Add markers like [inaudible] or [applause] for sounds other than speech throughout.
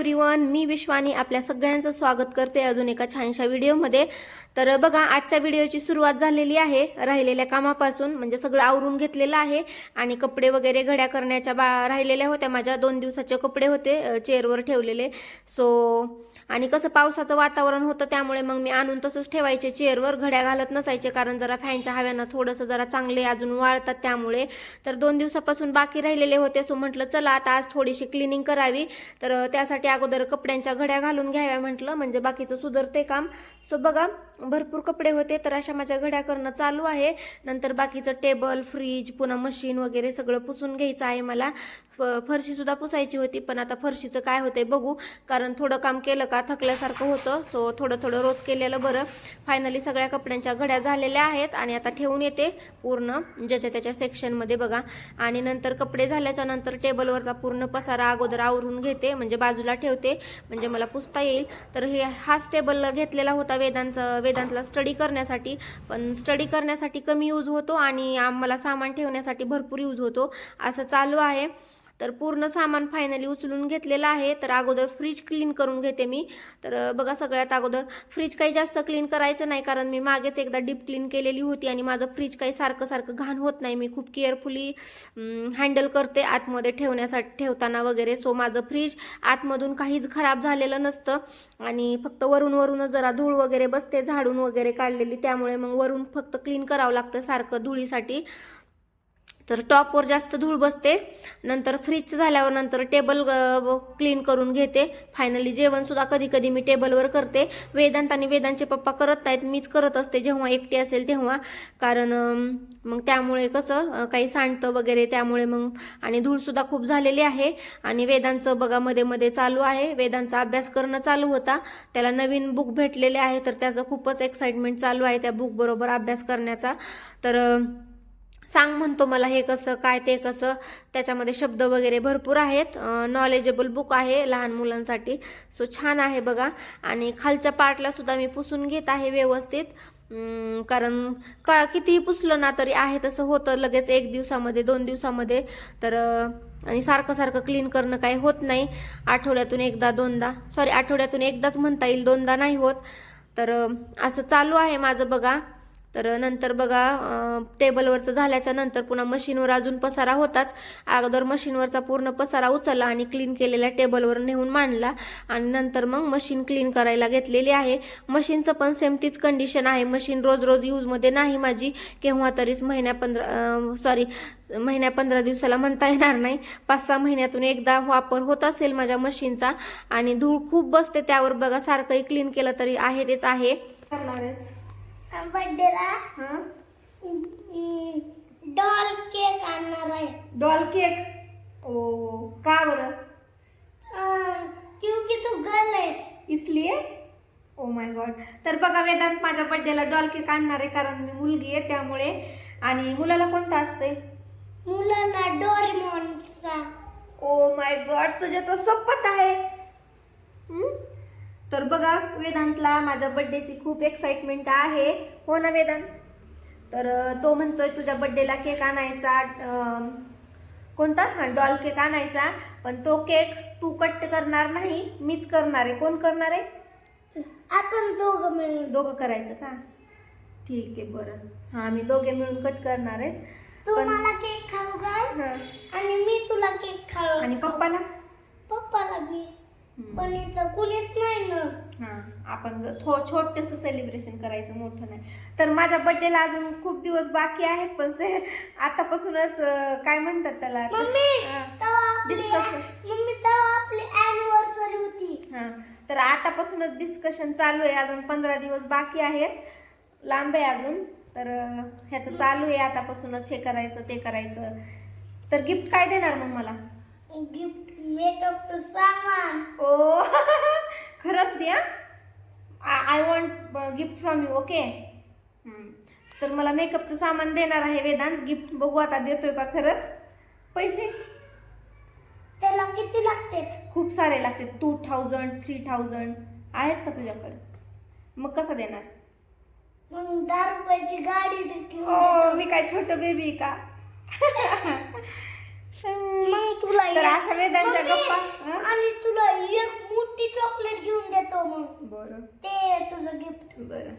Everyone मी विश्वानी आपल्या सगळ्यांचं स्वागत करते अजून एका छानशा व्हिडिओमध्ये. तर बघा आजच्या व्हिडिओची सुरुवात झालेली आहे. राहिलेल्या कामापासून म्हणजे सगळं आवरून घेतलेलं आहे. आणि कपडे वगैरे घड्या करण्याच्या बा राहिलेल्या होत्या. माझ्या दोन दिवसाचे कपडे होते चेअरवर ठेवलेले. सो आणि कसं पावसाचं वातावरण होतं त्यामुळे मग मी आणून तसंच ठेवायचे. चेअरवर घड्या घालत नसायचे कारण जरा फॅनच्या हव्यानं थोडंसं जरा चांगले अजून वाळतात त्यामुळे. तर दोन दिवसापासून बाकी राहिलेले होते. सो म्हटलं चला आता आज थोडीशी क्लिनिंग करावी. तर त्यासाठी अगोदर कपड्यांच्या घड्या घालून घ्याव्या म्हटलं. म्हणजे बाकीचं सुधरते काम. सो बघा भरपूर कपडे होते तर अशा माझ्या घड्या करणं चालू आहे. नंतर बाकीचं टेबल फ्रीज पुन्हा मशीन वगैरे सगळं पुसून घ्यायचं आहे मला. फ फरशीसुद्धा पुसायची होती पण आता फरशीचं काय होतंय बघू. कारण थोडं काम केलं का थकल्यासारखं होतं. सो थोडं थोडं रोज केलेलं बरं. फायनली सगळ्या कपड्यांच्या घड्या झालेल्या आहेत आणि आता ठेवून येते पूर्ण ज्याच्या त्याच्या सेक्शनमध्ये बघा. आणि नंतर कपडे झाल्याच्यानंतर टेबलवरचा पूर्ण पसारा अगोदर आवरून घेते म्हणजे बाजूला ठेवते. म्हणजे मला पुसता येईल. तर हे हाच टेबल घेतलेला होता वेदांचं वेदांतला स्टडी करण्यासाठी. पण स्टडी करण्यासाठी कमी यूज होतो आणि आम्हाला सामान ठेवण्यासाठी भरपूर यूज होतो. असं चालू आहे. तर पूर्ण सामान फायनली उचलून घेतलेलं आहे. तर अगोदर फ्रीज क्लीन करून घेते मी. तर बघा सगळ्यात अगोदर फ्रीज काही जास्त क्लीन करायचं नाही कारण मी मागेच एकदा डीप क्लीन केलेली होती आणि माझं फ्रीज काही सारखं सारखं घाण होत नाही. मी खूप केअरफुली हँडल करते आतमध्ये ठेवण्यासाठी ठेवताना वगैरे. सो माझं फ्रीज आतमधून काहीच खराब झालेलं नसतं. आणि फक्त वरून वरूनच जरा धूळ वगैरे बसते झाडून वगैरे काढलेली. त्यामुळे मग वरून फक्त क्लीन करावं लागतं सारखं धुळीसाठी. तर टॉपवर जास्त धूळ बसते. नंतर फ्रीजचं झाल्यावर नंतर टेबल क्लीन करून घेते. फायनली जेवणसुद्धा कधी कधी मी टेबलवर करते. वेदांत आणि वेदांचे पप्पा करत नाहीत मीच करत असते. जेव्हा एकटी असेल तेव्हा. कारण मग त्यामुळे कसं काही सांडतं वगैरे त्यामुळे मग. आणि धूळसुद्धा खूप झालेली आहे. आणि वेदांचं बघा मध्ये मध्ये चालू आहे. वेदांचा अभ्यास करणं चालू होता. त्याला नवीन बुक भेटलेले आहे. तर त्याचं खूपच एक्साइटमेंट चालू आहे त्या बुकबरोबर अभ्यास करण्याचा. तर सांग म्हणतो मला हे कसं काय ते कसं. त्याच्यामध्ये शब्द वगैरे भरपूर आहेत. नॉलेजेबल बुक आहे लहान मुलांसाठी. सो छान आहे बघा. आणि खालच्या पार्टला सुद्धा मी पुसून घेत आहे व्यवस्थित. कारण का कितीही पुसलं ना तरी आहे तसं होतं. लगेच एक दिवसामध्ये दोन दिवसामध्ये तर आणि सारखं सारखं क्लीन करणं काही होत नाही. आठवड्यातून एकदा दोनदा. सॉरी आठवड्यातून एकदाच म्हणता येईल दोनदा नाही होत. तर असं चालू आहे माझं बघा. तर नंतर बघा टेबलवरचं झाल्याच्यानंतर पुन्हा मशीनवर अजून पसारा होताच. अगोदर मशीनवरचा पूर्ण पसारा उचलला आणि क्लीन केलेल्या टेबलवर नेऊन मांडला आणि नंतर मग मशीन क्लीन करायला घेतलेली आहे. मशीनचं पण सेम तीच कंडिशन आहे. मशीन रोज रोज यूजमध्ये नाही माझी. केव्हा तरीच महिन्या पंधरा सॉरी महिन्या पंधरा दिवसाला म्हणता येणार नाही. पाच सहा महिन्यातून एकदा वापर होत असेल माझ्या मशीनचा आणि धूळ खूप बसते. त्यावर बघा सारखंही क्लीन केलं तरी आहे तेच आहे. करणार आहेस? बर्थडेला हं? डॉल केक आणणार आहे. डॉल केक ओ का बरं? क्योंकि तू गर्ल आहेस. इसलिए ओ माय गॉड तर बघा वेदांत माझ्या बर्थडेला डॉल केक आणणार आहे कारण मी मुलगी आहे त्यामुळे. आणि मुलाला कोणतं असतंय? मुलाला डोरेमॉनचा ओ माय गॉड तुझ्या तो सपत आहे. हं? तर बघा वेदांतला माझ्या बर्थडेची खूप एक्साइटमेंट आहे. हो ना वेदांत? तर तो म्हणतोय तुझ्या बर्थडेला केक आणायचा कोणता? हा डॉल केक आणायचा. पण तो केक तू कट करणार नाही मीच करणार आहे. कोण करणार आहे? आपण दोघं मिळून. दोघं करायचं का? ठीक आहे बरं. हां आम्ही दोघे मिळून कट करणार आहेत. तू मला केक खाऊ घाल. आणि मी तुला केक खाऊ आणि पप्पाला? पप्पाला बी. पण इथं कुणीच नाही. आपण थो छोटंसं सेलिब्रेशन करायचं मोठं नाही. तर माझ्या बर्थडेला अजून खूप दिवस बाकी आहेत पण से आतापासूनच काय म्हणतात त्याला? अॅनिव्हर्सरी होती. हां तर आतापासूनच डिस्कशन चालू आहे. अजून पंधरा दिवस बाकी आहेत. लांब आहे अजून तर ह्याचं चालू आहे आतापासूनच. हे करायचं ते करायचं. तर गिफ्ट काय देणार मग मला? गिफ्ट मेकअपचं सामान. द्या I want gift from you okay तर मला मेकअपचं सामान देणार आहे वेदांत. गिफ्ट बघू आता देतोय का खरंच? पैसे? त्याला किती लागते खूप सारे लागते टू थाउजंड थ्री थाउजंड आहेत का तुझ्याकडे? मग कसं देणार? मग दहा रुपयाची गाडी मी काय छोटं बेबी का? [laughs] मग तुला तर अशा वेदांच्या गप्पा हं? आणि तुला एक मोठी चॉकलेट घेऊन देतो मग. बरं. ते तुझं गिफ्ट बरं.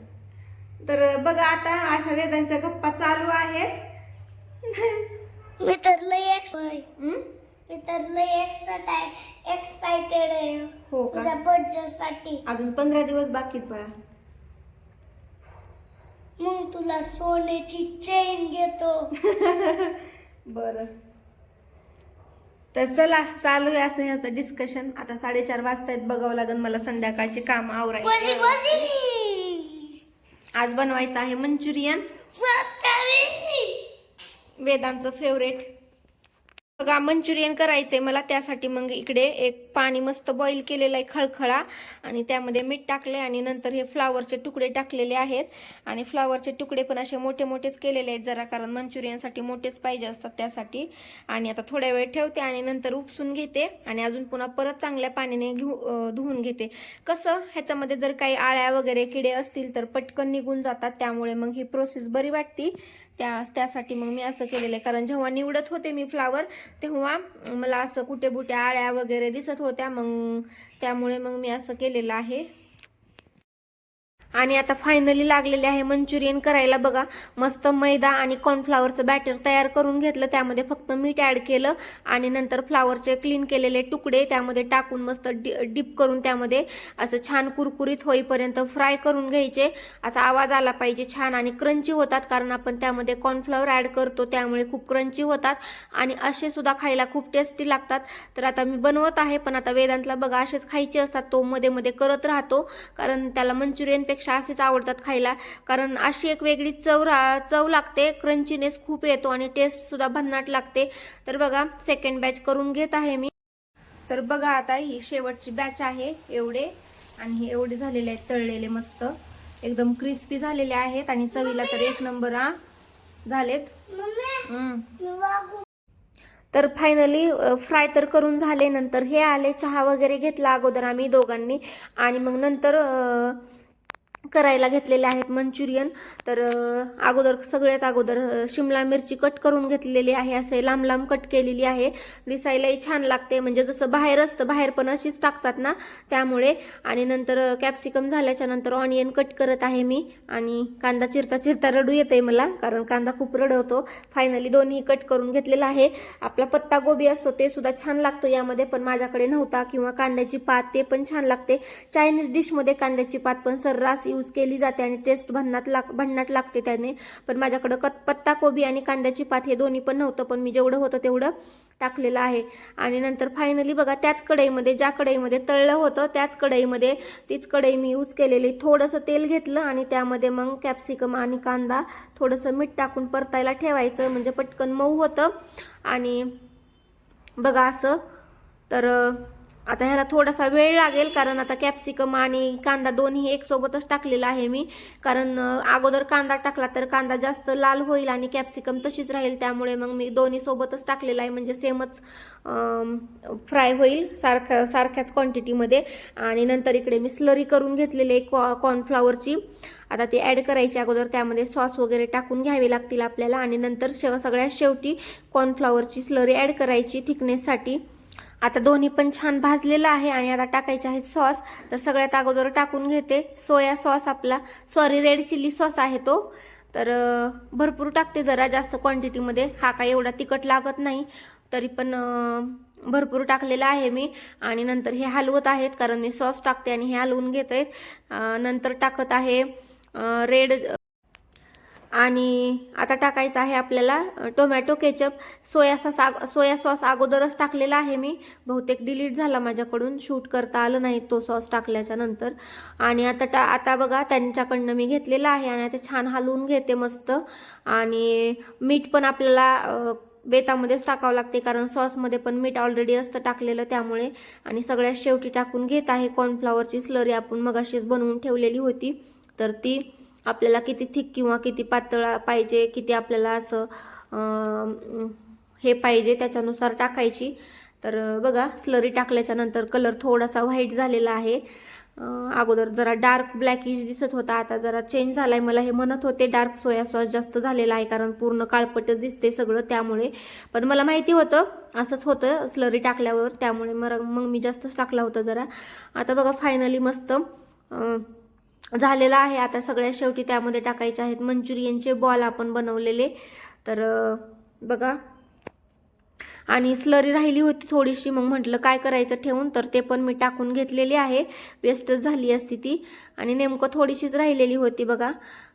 तर बघा आता अशा वेदांच्या गप्पा चालू आहेत. मी तर लय हं? मी तर लय एक्साइटेड एक्साइटेड आहे. हो का? तुझ्या बर्थडे साठी. अजून पंधरा दिवस बाकीत बाळा. मग तुला सोन्याची चेन घेतो. [laughs] बरं. तर चला चालू आहे असं ह्याचं डिस्कशन आता साडेचार वाजतायत बघावं लागेल मला संध्याकाळचे काम आवरायचे बजी आज बनवायचं आहे मंचुरियन. वेदांचं फेवरेट बघा मंचुरियन करायचंय. मला त्यासाठी मग इकडे एक पाणी मस्त बॉईल केलेलं आहे खळखळा. आणि त्यामध्ये मीठ टाकले आणि नंतर हे फ्लावरचे तुकडे टाकलेले आहेत. आणि फ्लावरचे तुकडे पण असे मोठे मोठेच केलेले आहेत. जरा कारण मंचुरियनसाठी मोठेच पाहिजे असतात त्यासाठी. आणि आता थोड्या वेळ ठेवते आणि नंतर उपसून घेते. आणि अजून पुन्हा परत चांगल्या पाण्याने घेऊ धुवून घेते. कसं ह्याच्यामध्ये जर काही आळ्या वगैरे किडे असतील तर पटकन निघून जातात. त्यामुळे मग ही प्रोसेस बरी वाटती. त्या त्यासाठी मग मी असं केलेलं आहे. कारण जेव्हा निवडत होते मी फ्लावर तेव्हा मला असं कुठे बुटे आळ्या वगैरे दिसत होत्या. मग त्यामुळे मग मी असं केलेलं आहे. आणि आता फायनली लागलेले आहे मंचुरियन. करायला बघा मस्त मैदा आणि कॉर्नफ्लावरचं बॅटर तयार करून घेतलं. त्यामध्ये फक्त मीठ ॲड केलं आणि नंतर फ्लावरचे क्लीन केलेले तुकडे त्यामध्ये टाकून मस्त डि डिप करून त्यामध्ये असं छान कुरकुरीत होईपर्यंत फ्राय करून घ्यायचे. असा आवाज आला पाहिजे छान आणि क्रंची होतात कारण आपण त्यामध्ये कॉर्नफ्लावर ॲड करतो त्यामुळे खूप क्रंची होतात आणि असे सुद्धा खायला खूप टेस्टी लागतात. तर आता मी बनवत आहे पण आता वेदांतला बघा असेच खायचे असतात तो मध्ये मध्ये करत राहतो. कारण त्याला मंचुरियनपेक्षा असेच आवडतात खायला. कारण अशी एक वेगळी चव रा चव लागते क्रंचीनेस खूप येतो आणि टेस्ट सुद्धा भन्नाट लागते. तर बघा सेकंड बॅच करून घेत आहे मी. तर बघा आता ही शेवटची बॅच आहे एवढे. आणि हे एवढे झालेले आहेत तळलेले मस्त. एकदम क्रिस्पी झालेले आहेत आणि चवीला तर एक नंबर हा. झालेत. तर फायनली फ्राय तर करून झाले. नंतर हे आले चहा वगैरे घेतला अगोदर आम्ही दोघांनी. आणि मग नंतर करायला घेतलेले आहेत मंचुरियन. तर अगोदर सगळ्यात अगोदर शिमला मिरची कट करून घेतलेली आहे. असे लांब लांब कट केलेली आहे. दिसायलाही छान लागते. म्हणजे जसं बाहेर असतं बाहेर पण अशीच टाकतात ना त्यामुळे. आणि नंतर कॅप्सिकम झाल्याच्यानंतर ऑनियन कट करत आहे मी. आणि कांदा चिरता चिरता रडू येते मला कारण कांदा खूप रडवतो. फायनली दोन्ही कट करून घेतलेला आहे. आपला पत्ता गोबी असतो ते सुद्धा छान लागतो यामध्ये पण माझ्याकडे नव्हता. किंवा कांद्याची पात ते पण छान लागते. चायनीज डिशमध्ये कांद्याची पात पण सर्रास यूज यूज केली जाते आणि टेस्ट भन्नाट लाग भन्नाट लागते त्याने. पण माझ्याकडं कत पत्ता कोबी आणि कांद्याची पात हे दोन्ही पण नव्हतं पण मी जेवढं होतं तेवढं टाकलेलं आहे. आणि नंतर फायनली बघा त्याच कढईमध्ये ज्या कढईमध्ये तळलं होतं त्याच कढईमध्ये तीच कढई मी यूज केलेली. थोडंसं तेल घेतलं आणि त्यामध्ये मग कॅप्सिकम आणि कांदा थोडंसं मीठ टाकून परतायला ठेवायचं म्हणजे पटकन मऊ होतं. आणि बघा असं तर आता ह्याला थोडासा वेळ लागेल कारण आता कॅप्सिकम आणि कांदा दोन्ही एक सोबतच टाकलेला आहे मी. कारण अगोदर कांदा टाकला तर कांदा जास्त लाल होईल आणि कॅप्सिकम तशीच राहील. त्यामुळे मग मी दोन्ही सोबतच टाकलेला आहे. म्हणजे सेमच फ्राय होईल सारख्या सारख्याच क्वांटिटीमध्ये आणि नंतर इकडे मी स्लरी करून घेतलेली आहे कॉ कॉर्नफ्लावरची आता ते ॲड करायची अगोदर त्यामध्ये सॉस वगैरे टाकून घ्यावे लागतील आपल्याला. आणि नंतर शेव सगळ्यात शेवटी कॉर्नफ्लावरची स्लरी ॲड करायची थिकनेससाठी आता दोन्ही पण छान भाजलेलं आहे आणि आता टाकायचे आहे सॉस. तर सगळ्यात अगोदर टाकून घेते. सोया सॉस आपला. सॉरी रेड चिल्ली सॉस आहे तो. तर भरपूर टाकते जरा जास्त क्वांटिटीमध्ये. हा काय एवढा तिखट लागत नाही. तरी पण भरपूर टाकलेला आहे मी. आणि नंतर हे हलवत आहेत कारण मी सॉस टाकते आणि हे हलवून घेत. आहेत नंतर टाकत आहे रेड आणि आता टाकायचं आहे आपल्याला टोमॅटो केचप. सोया सॉस आग सोया सॉस अगोदरच टाकलेला आहे मी. बहुतेक डिलीट झाला माझ्याकडून. शूट करता आलं नाही तो सॉस टाकल्याच्या नंतर. आणि आता टा आता बघा त्यांच्याकडनं मी घेतलेला आहे आणि आता छान हलवून घेते मस्त. आणि मीठ पण आपल्याला बेतामध्येच टाकावं लागते कारण सॉसमध्ये पण मीठ ऑलरेडी असतं टाकलेलं त्यामुळे. आणि सगळ्यात शेवटी टाकून घेत आहे कॉर्नफ्लॉवरची स्लरी आपण मगाशीच बनवून ठेवलेली होती. तर ती आपल्याला किती थिक किंवा किती पातळ पाहिजे किती आपल्याला असं हे पाहिजे त्याच्यानुसार टाकायची. तर बघा स्लरी टाकल्याच्या नंतर कलर थोडासा व्हाईट झालेला आहे. अगोदर जरा डार्क ब्लॅकिश दिसत होता आता जरा चेंज झालाय. मला हे म्हणत होते डार्क सोया सॉस जास्त झालेला आहे कारण पूर्ण काळपट दिसते सगळं त्यामुळे. पण मला माहिती होतं असंच होतं स्लरी टाकल्यावर त्यामुळे मग मग मी जास्तच टाकला होता जरा. आता बघा फायनली मस्त झालेला आहे. आता सगळ्या शेवटी त्यामध्ये टाकायचे आहेत. मंचुरियनचे बॉल आपण बनवलेले. तर बघा. आणि स्लरी राहिली होती थोडीशी. मग म्हटलं काय करायचं ठेवून? तर ते पण मी टाकून घेतलेली आहे. वेस्टच झाली असती ती. आणि नेमकं थोडीशीच राहिलेली होती बघा.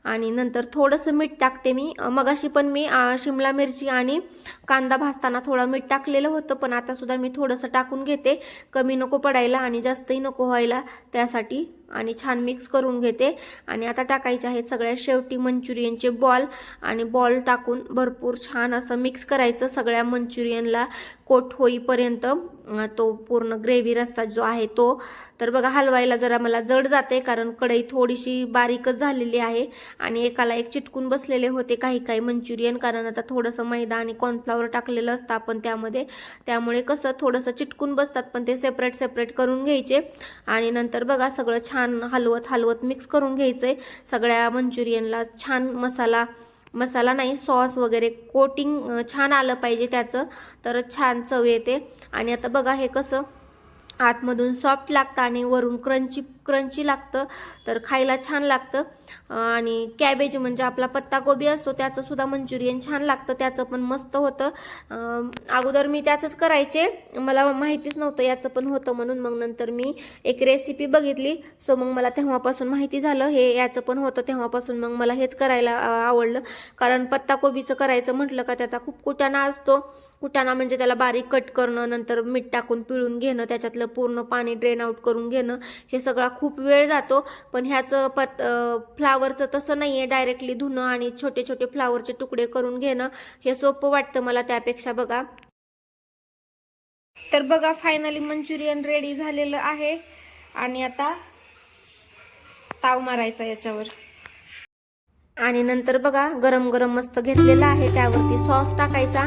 आणि नंतर थोडंसं मीठ टाकते मी. मगाशी पण मी शिमला मिरची आणि कांदा भाजताना थोडं मीठ टाकलेलं होतं पण आतासुद्धा मी थोडंसं टाकून घेते. कमी नको पडायला आणि जास्तही नको व्हायला त्यासाठी. आणि छान मिक्स करून घेते. आणि आता टाकायचे आहेत सगळ्या शेवटी मंचुरियनचे बॉल. आणि बॉल टाकून भरपूर छान असं मिक्स करायचं सगळ्या मंचुरियनला. कोट होईपर्यंत तो पूर्ण ग्रेव्ही रस्सा जो आहे तो तर बघा हलवायला जरा मला जड जाते कारण कढई थोडीशी बारीकच झालेली आहे आणि एकाला एक चिटकून बसलेले होते काही काही मंचुरियन कारण आता थोडंसं मैदा आणि कॉर्नफ्लॉवर टाकलेलं असतं आपण त्यामध्ये. त्यामुळे कसं थोडंसं चिटकून बसतात पण ते सेपरेट सेपरेट करून घ्यायचे. आणि नंतर बघा सगळं छान हलवत हलवत मिक्स करून घ्यायचं आहे सगळ्या मंचुरियनला छान मसाला मसाला नाही सॉस वगैरे कोटिंग छान आलं पाहिजे त्याचं. तर छान चव येते. आणि आता बघा हे कसं आतमधून सॉफ्ट लागतं आणि वरून क्रंची क्रंची लागतं. तर खायला छान लागतं. आणि कॅबेज म्हणजे आपला पत्ताकोबी असतो त्याचंसुद्धा मंचुरियन छान लागतं. त्याचं पण मस्त होतं. अगोदर मी त्याचंच करायचे. मला माहितीच नव्हतं याचं पण होतं म्हणून. मग नंतर मी एक रेसिपी बघितली. सो मग मला तेव्हापासून माहिती झालं. हे याचं पण होतं तेव्हापासून. मग मला हेच करायला आवडलं. कारण पत्ताकोबीचं करायचं म्हटलं का त्याचा खूप कुटाणा असतो. कुटाणा म्हणजे त्याला बारीक कट करणं नंतर मीठ टाकून पिळून घेणं त्याच्यातलं पूर्ण पाणी ड्रेन आउट करून घेणं हे सगळा खूप वेळ जातो. पण ह्याचं पत फ्लावरचं तसं नाही आहे डायरेक्टली धुणं आणि छोटे छोटे फ्लावरचे तुकडे करून घेणं हे सोपं वाटतं मला त्यापेक्षा बघा. तर बघा फायनली मंचुरियन रेडी झालेलं आहे. आणि आता ताव मारायचा याच्यावर. आणि नंतर बघा गरम गरम मस्त घेतलेला आहे. त्यावरती सॉस टाकायचा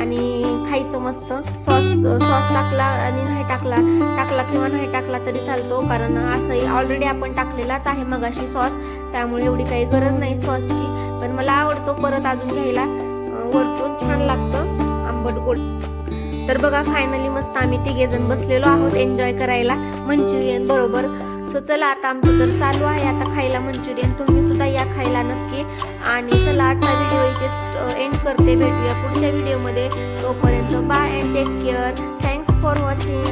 आणि खायचं मस्त. सॉस सॉस टाकला आणि नाही टाकला टाकला किंवा नाही टाकला तरी चालतो. कारण असंही ऑलरेडी आपण टाकलेलाच आहे मगाशी सॉस. त्यामुळे एवढी काही गरज नाही सॉसची. पण मला आवडतो परत अजून घ्यायला. वरतून छान लागतं आंबट गोड. तर बघा फायनली मस्त आम्ही तिघे जण बसलेलो आहोत एन्जॉय करायला. मंचुरियन बरोबर. सो चला आता आमचं तर चालू आहे. आता खायला मंचुरियन तुम्ही सुद्धा या खायला नक्की. आणि चला आजचा व्हिडिओ इथे एंड करते. भेटूया पुढच्या व्हिडिओमध्ये तोपर्यंत bye and take care thanks for watching